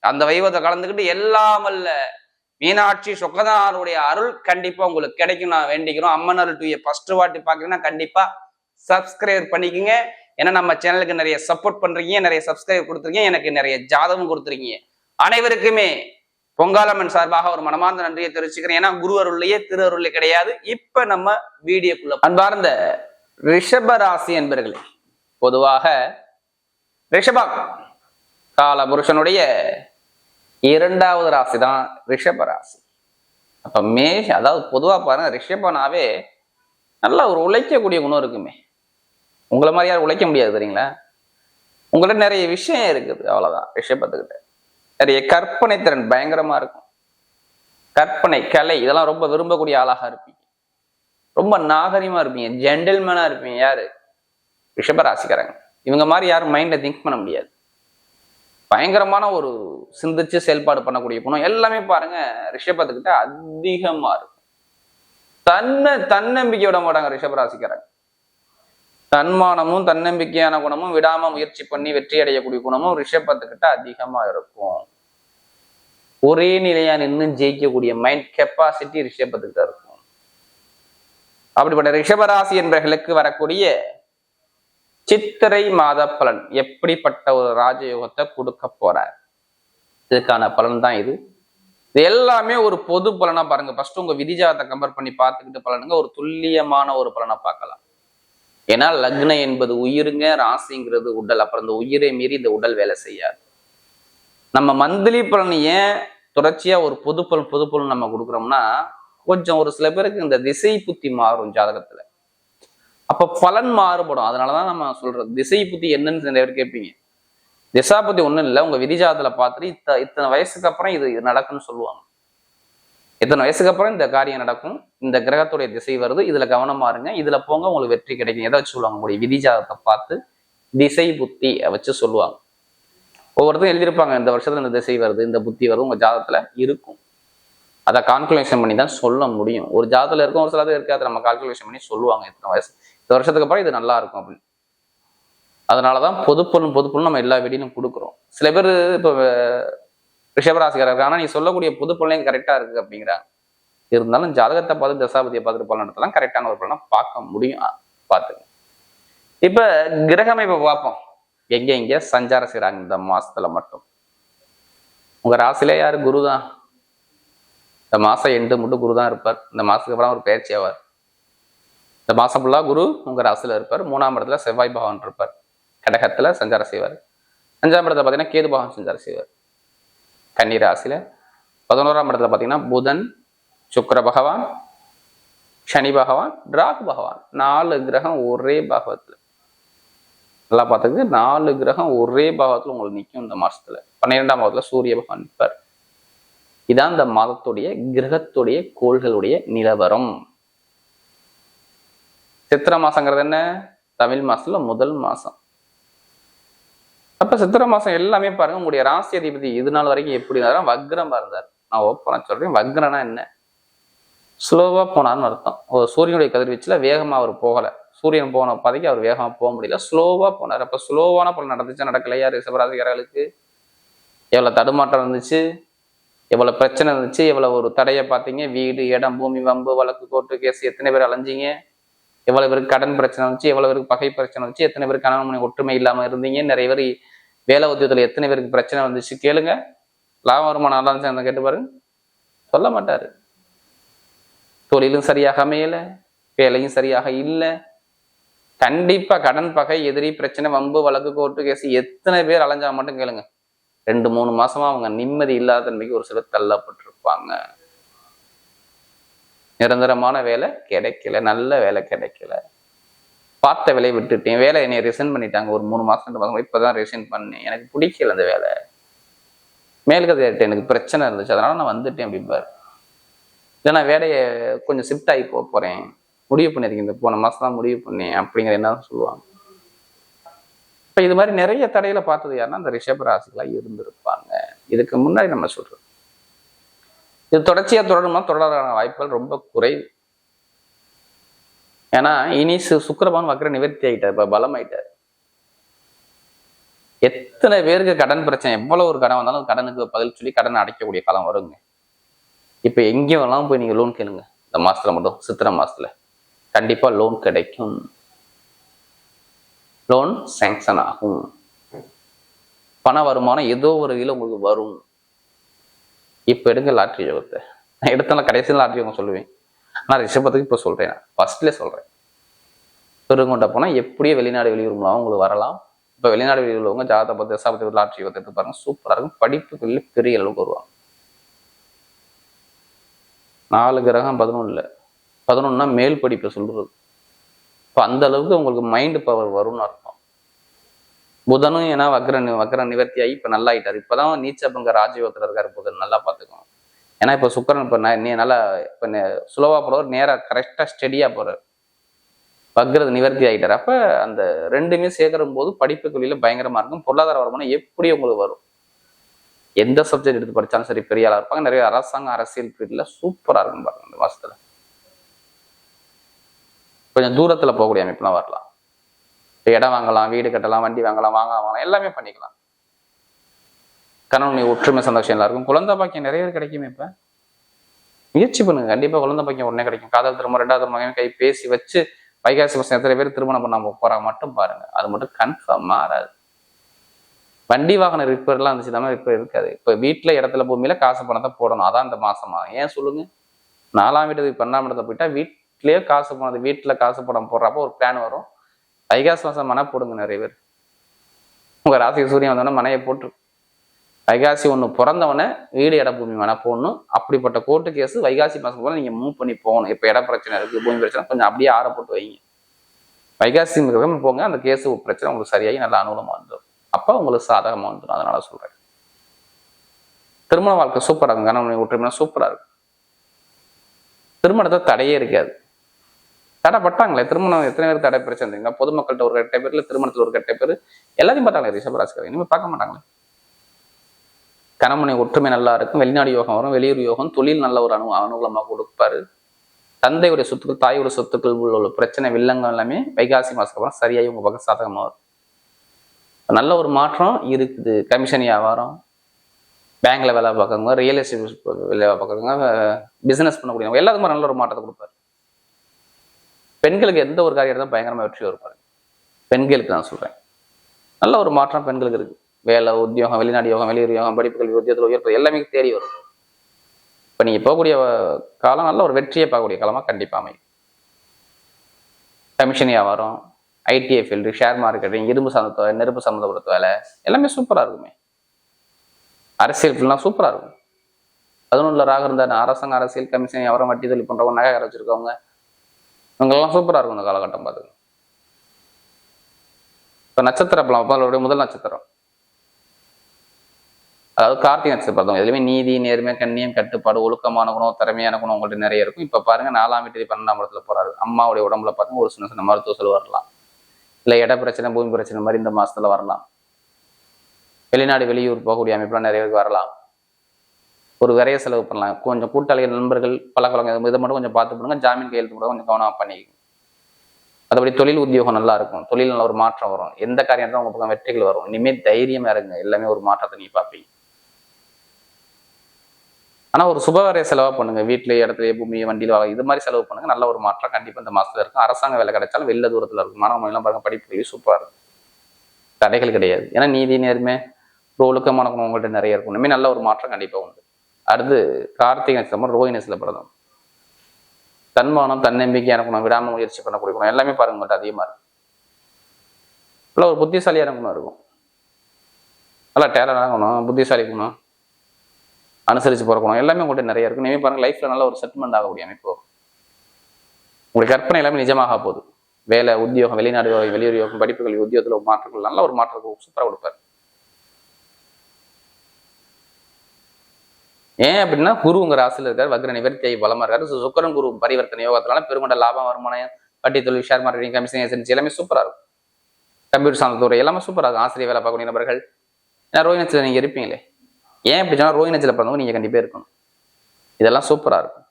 அந்த வைபவத்தை கலந்துக்கிட்டு எல்லாம் மீனாட்சி சொக்கதாருடைய அருள் கண்டிப்பா உங்களுக்கு கிடைக்கும். நான் வேண்டிக்கிறோம். அம்மன் அருள் டூயை ஃபர்ஸ்ட் வாட்டி பாக்குறீங்கன்னா கண்டிப்பா சப்ஸ்கிரைப் பண்ணிக்கோங்க. ஏன்னா நம்ம சேனலுக்கு நிறைய சப்போர்ட் பண்றீங்க. நிறைய சப்ஸ்கிரைப் கொடுத்துருக்கீங்க. எனக்கு நிறைய ஜாதகம் கொடுத்துருக்கீங்க. அனைவருக்குமே பொங்காலம்மன் சார்பாக ஒரு மனமார்ந்த நன்றியை தெரிவிச்சுக்கிறேன். ஏன்னா குரு அருள்லையே திரு அருள்ல கிடையாது. இப்ப நம்ம வீடியோக்குள்ள அன்பார்ந்த ரிஷபராசி என்பர்களே பொதுவாக ரிஷபம் கால புருஷனுடைய இரண்டாவது ராசி தான் ரிஷப ராசி. அப்ப மேஷ அதாவது பொதுவா பாருங்க ரிஷபனாவே நல்லா ஒரு உழைக்கக்கூடிய குணம் இருக்குமே. உங்களை மாதிரி யாரும் உழைக்க முடியாது தெரியுங்களா? உங்கள்ட்ட நிறைய விஷயம் இருக்குது அவ்வளவுதான் ரிஷபத்துக்கிட்ட. நிறைய கற்பனை திறன் பயங்கரமா இருக்கும். கற்பனை கலை இதெல்லாம் ரொம்ப விரும்பக்கூடிய ஆளாக இருப்பீங்க. ரொம்ப நாகரிகமா இருப்பீங்க ஜென்டில்மேனா இருப்பீங்க யாரு? ரிஷபராசிக்காரங்க இவங்க மாதிரி யாரும் மைண்ட்ல திங்க் பண்ண முடியாது. பயங்கரமான ஒரு சிந்திச்சு செயல்பாடு பண்ணக்கூடிய குணம் எல்லாமே பாருங்க ரிஷபத்துக்கிட்ட அதிகமா இருக்கும் தன்னை தன்னம்பிக்கை விட மாட்டாங்க ரிஷபராசிக்காரங்க தன்மானமும் தன்னம்பிக்கையான குணமும் விடாம முயற்சி பண்ணி வெற்றி அடையக்கூடிய குணமும் ரிஷபத்துக்கிட்ட அதிகமா இருக்கும். ஒரே நிலையா நின்று ஜெயிக்கக்கூடிய மைண்ட் கெப்பாசிட்டி ரிஷபத்துக்கிட்ட இருக்கும். அப்படிப்பட்ட ரிஷபராசி என்பர்களுக்கு வரக்கூடிய சித்திரை மாத பலன் எப்படிப்பட்ட ஒரு ராஜயோகத்தை கொடுக்க போறார்? இதுக்கான பலன் தான் இது. இது எல்லாமே ஒரு பொது பலனா பாருங்க. ஃபர்ஸ்ட் உங்க விதிஜாதத்தை கம்பேர் பண்ணி பார்த்துக்கிட்டு பலனுங்க. ஒரு துல்லியமான ஒரு பலனை பார்க்கலாம். ஏன்னா லக்னம் என்பது உயிருங்க ராசிங்கிறது உடல். அப்புறம் இந்த உயிரை மீறி இந்த உடல் வேலை செய்யாது. நம்ம மந்த்லி பலன் ஏன் தொடர்ச்சியா ஒரு பொது பலன் பொது பலன் நம்ம கொடுக்குறோம்னா கொஞ்சம் ஒரு சில பேருக்கு இந்த திசை புத்தி மாறும் ஜாதகத்துல. அப்ப பலன் மாறுபடும். அதனாலதான் நம்ம சொல்கிறோம் திசை புத்தி என்னன்னு நிறைய பேர் கேட்பீங்க. திசா புத்தி ஒண்ணும் இல்லை உங்க விதிஜாதத்தில் பார்த்துட்டு இத்த இத்தனை வயசுக்கு அப்புறம் இது இது நடக்கும்னு சொல்லுவாங்க. இத்தனை வயசுக்கு அப்புறம் இந்த காரியம் நடக்கும். இந்த கிரகத்துடைய திசை வருது. இதுல கவனமா இருங்க. இதுல போங்க உங்களுக்கு வெற்றி கிடைக்கும். எதை வச்சு சொல்லுவாங்க? உங்களுடைய விதிஜாதத்தை பார்த்து திசை புத்தி வச்சு சொல்லுவாங்க. ஒவ்வொருத்தரும் எழுதியிருப்பாங்க இந்த வருஷத்துல இந்த திசை வருது இந்த புத்தி வருது உங்க ஜாதத்துல இருக்கும். அதை கால்குலேஷன் பண்ணி தான் சொல்ல முடியும். ஒரு ஜாதத்துல இருக்கும் ஒரு சிலது இருக்காது. நம்ம கால்குலேஷன் பண்ணி சொல்லுவாங்க இத்தனை வயசு. இந்த வருஷத்துக்கு அப்புறம் இது நல்லா இருக்கும் அப்படின்னு. அதனாலதான் பொதுப்பொருள் பொதுப்பொருள் நம்ம எல்லா வீடியும் கொடுக்குறோம். சில பேர் இப்போ ரிஷபராசிக்காரர் ஆனா நீ சொல்லக்கூடிய பொதுப்பொருளையும் கரெக்டா இருக்கு அப்படிங்கிறாங்க. இருந்தாலும் ஜாதகத்தை பார்த்து தசாபதியை பார்த்துட்டு பலன் கரெக்டான ஒரு பலனை பார்க்க முடியும். பார்த்துங்க. இப்ப கிரகமைப்பை பார்ப்போம். எங்க எங்க? சஞ்சாரம் செய்கிறாங்க இந்த மாசத்துல மட்டும். உங்க ராசிலே யாரு? குரு தான் இந்த மாசம் எண்டு மட்டும் குரு தான் இருப்பார். இந்த மாசத்துக்கு அப்புறம் ஒரு பயிற்சி ஆவார். இந்த மாசம் ஃபுல்லா குரு உங்க ராசியில் இருப்பார். மூணாம் இடத்துல செவ்வாய் பகவான் இருப்பார். கடகத்துல சஞ்சாரம் செய்வார். அஞ்சாம் இடத்துல பார்த்தீங்கன்னா கேது பகவான் சஞ்சாரம் செய்வார். கன்னி ராசியில். பதினோராம் இடத்துல பார்த்தீங்கன்னா புதன் சுக்கர பகவான் சனி பகவான் ராகு பகவான். நாலு கிரகம் ஒரே பாகவத்தில். நல்லா பார்த்துக்கு நாலு கிரகம் ஒரே பாகத்துல உங்களுக்கு நிற்கும் இந்த மாசத்துல. பன்னிரெண்டாம் பாகத்தில் சூரிய பகவான் நிற்பார் இதான் இந்த மாதத்துடைய கிரகத்துடைய கோள்களுடைய நிலவரம். சித்திர மாசங்கிறது என்ன? தமிழ் மாசத்துல முதல் மாசம். அப்ப சித்திர மாசம் எல்லாமே பாருங்க உங்களுடைய ராசி அதிபதி இது நாள் வரைக்கும் எப்படி இருந்தாலும் வக்ரமா இருந்தார். நான் ஓப்பனா சொல்றேன். வக்ரனா என்ன? ஸ்லோவாக போனான்னு அர்த்தம். ஒரு சூரியனுடைய கதிர்வீச்சில் வேகமாக அவர் போகலை. சூரியன் போன பாதைக்கு அவர் வேகமாக போக முடியல. ஸ்லோவாக போனார். அப்போ ஸ்லோவான பலன் நடந்துச்சு நடக்கலையா ரிஷபராசிக்காரர்களுக்கு எவ்வளோ தடுமாற்றம் இருந்துச்சு? எவ்வளோ பிரச்சனை இருந்துச்சு? எவ்வளோ ஒரு தடையை பார்த்தீங்க? வீடு இடம் பூமி வம்பு வழக்கு கோர்ட்டு கேஸ் எத்தனை பேர் அலைஞ்சிங்க? எவ்வளோ பேருக்கு கடன் பிரச்சனை வந்துச்சு எவ்வளோ பேருக்கு பகை பிரச்சனை வந்துச்சு எத்தனை பேருக்கு கணவன் மனைவி ஒற்றுமை இல்லாமல் இருந்தீங்க நிறைய பேர் வேலை உத்தியத்தில் எத்தனை பேருக்கு பிரச்சனை வந்துச்சு கேளுங்க. லாபம் வருமானம் நல்லா இருந்துச்சு அந்த கேட்டு பாருங்க. சொல்ல மாட்டாரு. தொழிலும் சரியாக அமையலை வேலையும் சரியாக இல்லை. கண்டிப்பா கடன் பகை எதிரி பிரச்சனை வம்பு வழக்கு கோர்ட்டு கேஸ் எத்தனை பேர் அலைஞ்சா மட்டும் கேளுங்க. ரெண்டு மூணு மாசமா அவங்க நிம்மதி இல்லாத தன்மைக்கு ஒரு சிலர் தள்ளப்பட்டிருப்பாங்க. நிரந்தரமான வேலை கிடைக்கல நல்ல வேலை கிடைக்கல. பார்த்த வேலையை விட்டுட்டேன். வேலை என்னை ரிசைன் பண்ணிட்டாங்க ஒரு மூணு மாசம் ரெண்டு மாசம். இப்பதான் ரிசைன் பண்ணேன். எனக்கு பிடிக்கல அந்த வேலை. மேல்கதை எனக்கு பிரச்சனை இருந்துச்சு. அதனால நான் வந்துட்டேன் அப்படிம்பாரு. இல்லைன்னா நான் வேலையை கொஞ்சம் ஷிஃப்ட் ஆகி போக போறேன். முடிவு பண்ணியிருக்கேன். இந்த போன மாசம் தான் முடிவு பண்ணேன் அப்படிங்கிற என்ன சொல்லுவாங்க. இப்போ இது மாதிரி நிறைய தடையில பார்த்தது யாருன்னா அந்த ரிஷப ராசிகளா இருந்திருப்பாங்க. இதுக்கு முன்னாடி நம்ம சொல்றோம் இது தொடர்ச்சியா தொடரணும்னா தொடரான வாய்ப்புகள் ரொம்ப குறைவு. ஏன்னா இனி சு- சுக்கிரபகவான் வக்கர நிவர்த்தி ஆயிட்டார் இப்ப பலம் ஆயிட்டார் எத்தனை பேருக்கு கடன் பிரச்சனை எவ்வளவு ஒரு கடன் வந்தாலும் கடனுக்கு பதில் சொல்லி கடனை அடைக்கக்கூடிய காலம் வருங்க. இப்ப எங்கேயும் வேணாலும் போய் நீங்க லோன் கேளுங்க. இந்த மாசத்துல மட்டும் சித்திரை மாசத்துல. கண்டிப்பா லோன் கிடைக்கும். லோன் சேங்ஷன் ஆகும். பண வருமானம் ஏதோ ஒரு வகையில் உங்களுக்கு வரும். இப்ப எடுங்க லாட்ரி யோகத்தை நான் எடுத்தேன் கடைசியில் லாட்ரி யோகம் சொல்லுவேன். நான் ரிஷபத்துக்கு இப்போ சொல்றேன் ஃபர்ஸ்ட்ல சொல்றேன். பெருங்கொண்ட போனா எப்படியே வெளிநாடு வெளியூர் மூலம் உங்களுக்கு வரலாம். இப்போ வெளிநாடு வெளியூர் உள்ளவங்க ஜாதக பத்தி தசாபத்தி லாட்ரி யோகத்தை எடுத்து பாருங்க. சூப்பராக இருக்கும். படிப்புகளில் பெரிய அளவுக்கு வருவாங்க. நாலு கிரகம் பதினொன்றில் பதினொன்னா மேல் படிப்பை சொல்றது. இப்போ அந்த அளவுக்கு உங்களுக்கு மைண்டு பவர் வரும்னு அர்த்தம். புதனும் ஏன்னா வக்ர நி- வக்ர நிவர்த்தி ஆகி இப்போ நல்லா ஆகிட்டார் இப்போ தான் நீச்சபங்க ராஜயோகத்தில் இருக்கார் புதன். நல்லா பார்த்துக்கணும் ஏன்னா இப்போ சுக்கரன் இப்போ நீ நல்லா இப்போ சுலவாக போறவர் நேராக கரெக்டாக ஸ்டெடியாக போகிறார் வக்ரது நிவர்த்தி ஆகிட்டார் அப்போ அந்த ரெண்டுமே சேர்க்கிற போது படிப்பு தொழிலில் பயங்கரமா இருக்கும். பொருளாதார வருமானம் எப்படி உங்களுக்கு வரும். எந்த சப்ஜெக்ட் எடுத்து படிச்சாலும் சரி பெரிய ஆளாக இருப்பாங்க. நிறைய அரசாங்க அரசியல் ஃபீல்டில் சூப்பரா இருக்கும் பாருங்க இந்த மாதத்தில் கொஞ்சம் தூரத்துல போகக்கூடிய அமைப்புலாம் வரலாம். இடம் வாங்கலாம் வீடு கட்டலாம் வண்டி வாங்கலாம் வாங்க வாங்கலாம் எல்லாமே பண்ணிக்கலாம். கணவனுடைய ஒற்றுமை சந்தோஷம் எல்லாருக்கும். குழந்தை பாக்கியம் நிறைய பேர் கிடைக்குமே இப்ப. முயற்சி பண்ணுங்க. கண்டிப்பா குழந்தை பாக்கியம் உடனே கிடைக்கும். காதல் திரும்ப ரெண்டாவது திரும்ப கை பேசி வச்சு வைகாசி மாசம் எத்தனை பேர் திருமணம் பண்ணாம போகிறாங்க மட்டும் பாருங்க. அது மட்டும் கன்ஃபார்ம் மாறாது வண்டி வாகன ரிப்பேர்லாம் இருந்துச்சு தான் ரிப்பேர் இருக்காது. இப்போ வீட்டில் இடத்துல பூமியில காசு பணத்தை போடணும். அதான் இந்த மாசமா. ஏன் சொல்லுங்க? நாலாம் வீட்டுக்கு பன்னாம் இடத்துல போயிட்டா வீட்லயே காசு பணம் வீட்டுல காசு பணம் போடுறப்போ ஒரு பிளான் வரும். வைகாசி மாசம் மனை போடுங்க நிறைய பேர். உங்க ராசி சூரியன் வந்தோடனே மனையை போட்டு. வைகாசி ஒன்று பிறந்தவனே வீடு இட பூமி மனை போடணும். அப்படிப்பட்ட கோர்ட்டு கேஸ் வைகாசி மாதம் போல நீங்கள் மூவ் பண்ணி போகணும். இப்போ இட பிரச்சனை இருக்குது பூமி பிரச்சனை கொஞ்சம் அப்படியே ஆற போட்டு வைங்க. வைகாசி மிகவும் போங்க அந்த கேஸ் பிரச்சனை உங்களுக்கு சரியாகி நல்ல அனுகூலமாக வந்துடும். அப்போ உங்களுக்கு சாதகமாக வந்துடும் அதனால சொல்கிறேன் திருமண வாழ்க்கை சூப்பராக இருக்கும். கணவன் ஒற்றுமையாக சூப்பராக இருக்கும். திருமணத்தை தடையே இருக்காது. தடைப்பட்டாங்களே? திருமணம் எத்தனை பேர் தடை பிரச்சனை பொதுமக்கள்கிட்ட ஒரு கட்ட இல்லை திருமணத்தில் ஒரு கட்ட பேர்? எல்லாத்தையும் பார்த்தாங்களே ரிஷபராசிக்காரர் இனிமேல் பார்க்க மாட்டாங்களே? கணமனை ஒற்றுமை நல்லா இருக்கும் வெளிநாடு யோகம் வரும் வெளியூர் யோகம் தொழில் நல்ல ஒரு அனு அனுகூலமாக கொடுப்பாரு. தந்தையுடைய சொத்துக்கள் தாயோட சொத்துக்கள் உள்ள பிரச்சனை வில்லங்கள் எல்லாமே வைகாசி மாசத்துக்கு அப்புறம் சரியாகி உங்கள் பக்கம் சாதகமாக வரும். நல்ல ஒரு மாற்றம் இருக்குது. கமிஷன் வியாபாரம் பேங்க்ல வேலை பார்க்குறவங்க ரியல் எஸ்டேட் வேலை பார்க்கறவங்க பிசினஸ் பண்ணக்கூடியவங்க எல்லாத்துக்குமே நல்ல ஒரு மாற்றத்தை கொடுப்பாரு. பெண்களுக்கு எந்த ஒரு காரியம் தான் பயங்கரமாக வெற்றி வருப்பாரு பெண்களுக்கு நான் சொல்கிறேன் நல்ல ஒரு மாற்றம் பெண்களுக்கு இருக்கு. வேலை உத்தியோகம் வெளிநாடு யோகம் வெளியூர் யோகம் படிப்பு கல்வி உத்தியோகத்தில் உயர்ப்பு எல்லாமே தேடி வரும். இப்போ நீங்கள் போகக்கூடிய காலம் நல்ல ஒரு வெற்றியை பார்க்கக்கூடிய காலமாக கண்டிப்பாக அமையும். கமிஷன் வியாபாரம் ஐடிஐ ஃபீல்டு ஷேர் மார்க்கெட்டிங் இரும்பு சார்ந்த நெருப்பு சம்மந்தப்படுத்த வேலை எல்லாமே சூப்பராக இருக்குமே. அரசியல் ஃபீல்ட்லாம் சூப்பராக இருக்கும். பதினொன்றில் ராக இருந்தா அரசாங்க அரசியல் கமிஷன் வியாபாரம் வட்டி தொழில் பண்ணுறவங்க நகை வச்சிருக்கவங்க இவங்கெல்லாம் சூப்பராக இருக்கும் இந்த காலகட்டம் பார்த்து இப்போ நட்சத்திர பலம் அவருடைய முதல் நட்சத்திரம். அதாவது கார்த்திகை நட்சத்திரம் பார்த்தவங்க எதுலையுமே நீதி நேர்மை கண்ணியம் கட்டுப்பாடு ஒழுக்கமான குணம் திறமையான குணம் உங்கள்கிட்ட நிறைய இருக்கும். இப்போ பாருங்க நாலாம் வீட்டு பன்னெண்டாம் இடத்துல போறாரு. அம்மாவுடைய உடம்புல பாருங்க ஒரு சின்ன சின்ன மருத்துவ செலவு வரலாம். இல்லை இட பிரச்சனை பூமி பிரச்சனை மாதிரி இந்த மாசத்துல வரலாம். வெளிநாடு வெளியூர் போகக்கூடிய அமைப்புலாம் நிறைய பேருக்கு வரலாம். ஒரு விரைய செலவு பண்ணலாம். கொஞ்சம் கூட்டாளிகள் நண்பர்கள் பழக்கவழக்கம் இதை மட்டும் கொஞ்சம் பார்த்து பண்ணுங்க. ஜாமீன் கையெழுத்து கூட கொஞ்சம் கவனமாக பண்ணிக்கோங்க. அதுபடி தொழில் உத்தியோகம் நல்லா இருக்கும். தொழில் நல்ல ஒரு மாற்றம் வரும். எந்த காரியம் இருந்தாலும் உங்க பக்கம் வெற்றிகள் வரும். இனிமேல் தைரியம் இருங்க. எல்லாமே ஒரு மாற்றத்தை நீங்க பார்ப்பீங்க. ஆனால் ஒரு சுபகாரிய செலவாக பண்ணுங்க. வீட்டுல இடத்துல பூமி வண்டியில வாங்க இது மாதிரி செலவு பண்ணுங்க. நல்ல ஒரு மாற்றம் கண்டிப்பாக இந்த மாதத்தில் இருக்கும். அரசாங்க வேலை கிடைச்சாலும் வெளில தூரத்தில் இருக்கும். மாணவ எல்லாம் பாருங்க. படிப்பு கல்வி இருக்கும் தடைகள் கிடையாது. ஏன்னா நீதி நேர்மை ஒரு ஒழுக்கமான உங்கள்கிட்ட நிறைய இருக்கும். இனிமேல் நல்ல ஒரு மாற்றம் கண்டிப்பாக உண்டு. அடுத்து கார்த்திகை நட்சத்திரம் ரோஹி நட்சத்திரம் பிறந்தோம் தன்மானம் தன்னம்பிக்கை குணம் விடாம முயற்சி பண்ண கொடுக்கணும். எல்லாமே பாருங்க உங்கள்கிட்ட அதிகமா இருக்கும் இல்லை ஒரு புத்திசாலியான இருக்கணும் இருக்கும். நல்லா டேலண்ட் ஆகணும் புத்திசாலி குணம் அனுசரிச்சு பிறக்கணும். எல்லாமே உங்கள்கிட்ட நிறைய இருக்கும் நீங்க பாருங்க லைஃப்ல நல்ல ஒரு செட்டில்மெண்ட் ஆகக்கூடிய அமைப்பு உங்களுக்கு கற்பனை எல்லாமே நிஜமாக போகுது. வேலை உத்தியோகம் வெளிநாடு வெளியுறவு படிப்புகள் உத்தியோகத்தில் மாற்றங்கள் நல்ல ஒரு மாற்றத்தை சூப்பரா கொடுப்பாரு. ஏன் அப்படின்னா குரு உங்க ராசியில் இருக்காரு வக்ர நிவர்த்தியை பலமா இருக்காரு. சு- சுக்கரன் குரு பரிவர்த்தனை யோகத்தினால பெருமண்ட லாபம் வருமானம் வட்டி தொழில் ஷேர் மார்க்கெட்டிங் கமிஷன் ஏஜென்சி எல்லாமே சூப்பரா இருக்கும். கம்ப்யூட்டர் சார்ந்த துறை எல்லாமே சூப்பரா இருக்கும். ஆசிரியர் வேலை பார்க்கக்கூடிய நபர்கள். ஏன்னா ரோஹினத்தில் நீங்க இருப்பீங்களே. ஏன் இப்படி சொன்னா ரோஹினத்தில் பிறந்தவங்க நீங்க கண்டிப்பா இருக்கணும். இதெல்லாம் சூப்பரா இருக்கும்.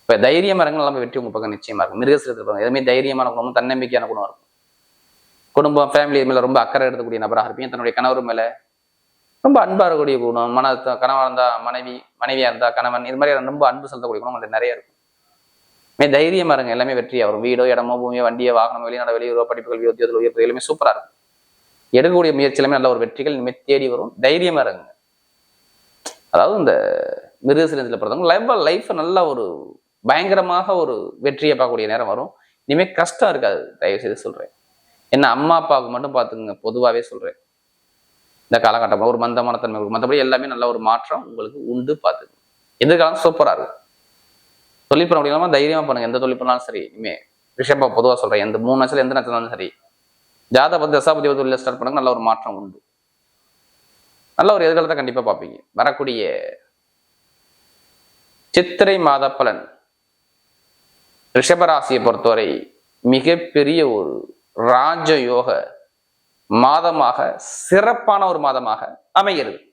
இப்ப தைரிய இருங்க எல்லாமே வெற்றி உங்க பக்கம் நிச்சயமா இருக்கும். மிருகசிரத்தில் பிறந்தவங்க எதுவுமே தைரியமான குணமும் தன்னம்பிக்கையான குணம் இருக்கும். குடும்பம் ஃபேமிலி மேல ரொம்ப அக்கறை எடுக்கக்கூடிய நபராக இருப்பீங்க. தன்னுடைய கணவர் மேலே ரொம்ப அன்பாக இருக்கக்கூடிய குணம் மன கணவன் இருந்தால் மனைவி மனைவியாக இருந்தால் கணவன் இது மாதிரி ரொம்ப அன்பு செலுத்தக்கூடிய குணம் உங்கள்ட்ட நிறைய இருக்கும். மே தைரியமாக இருங்க எல்லாமே வெற்றியாக வரும். வீடோ இடமோ பூமியோ வண்டியோ வாகனம் வெளிநாடு வெளியூரோ படிப்புகள் உத்தியோகத்தில் உயர்வு எல்லாமே சூப்பராக இருக்கும். எடுக்கக்கூடிய முயற்சி எல்லாமே நல்ல ஒரு வெற்றிகள் இனிமேல் தேடி வரும். தைரியமாக இருங்க. அதாவது இந்த மிருகசிலத்தில் பிறந்தவங்க லைஃப் லைஃப்பை நல்ல ஒரு பயங்கரமாக ஒரு வெற்றியை பார்க்கக்கூடிய நேரம் வரும். இனிமேல் கஷ்டம் இருக்காது தயவு செய்து சொல்கிறேன் என்ன அம்மா அப்பாவுக்கு மட்டும் பார்த்துக்குங்க பொதுவாகவே சொல்கிறேன் இந்த காலகட்டம் ஒரு மந்தமான தன்மை இருக்கும் மற்றபடி எல்லாமே நல்ல ஒரு மாற்றம் உங்களுக்கு உண்டு பார்த்துக்கணும் எதிர்காலம் சூப்பரா இருக்கும். தொழில் பண்ண முடியாம தைரியமா பண்ணுங்க. எந்த தொழில் பண்ணாலும் சரி இனிமே ரிஷபா பொதுவாக சொல்றேன். எந்த மூணு நட்சத்திரம் எந்த நட்சத்திரம் சரி ஜாதக தசாபதி தொழில ஸ்டார்ட் பண்ணுங்க. நல்ல ஒரு மாற்றம் உண்டு. நல்ல ஒரு எதிர்காலத்தை கண்டிப்பா பார்ப்பீங்க. வரக்கூடிய சித்திரை மாத பலன். ரிஷபராசியை பொறுத்தவரை மிகப்பெரிய ஒரு ராஜயோக மாதமாக சிறப்பான ஒரு மாதமாக அமைகிறது.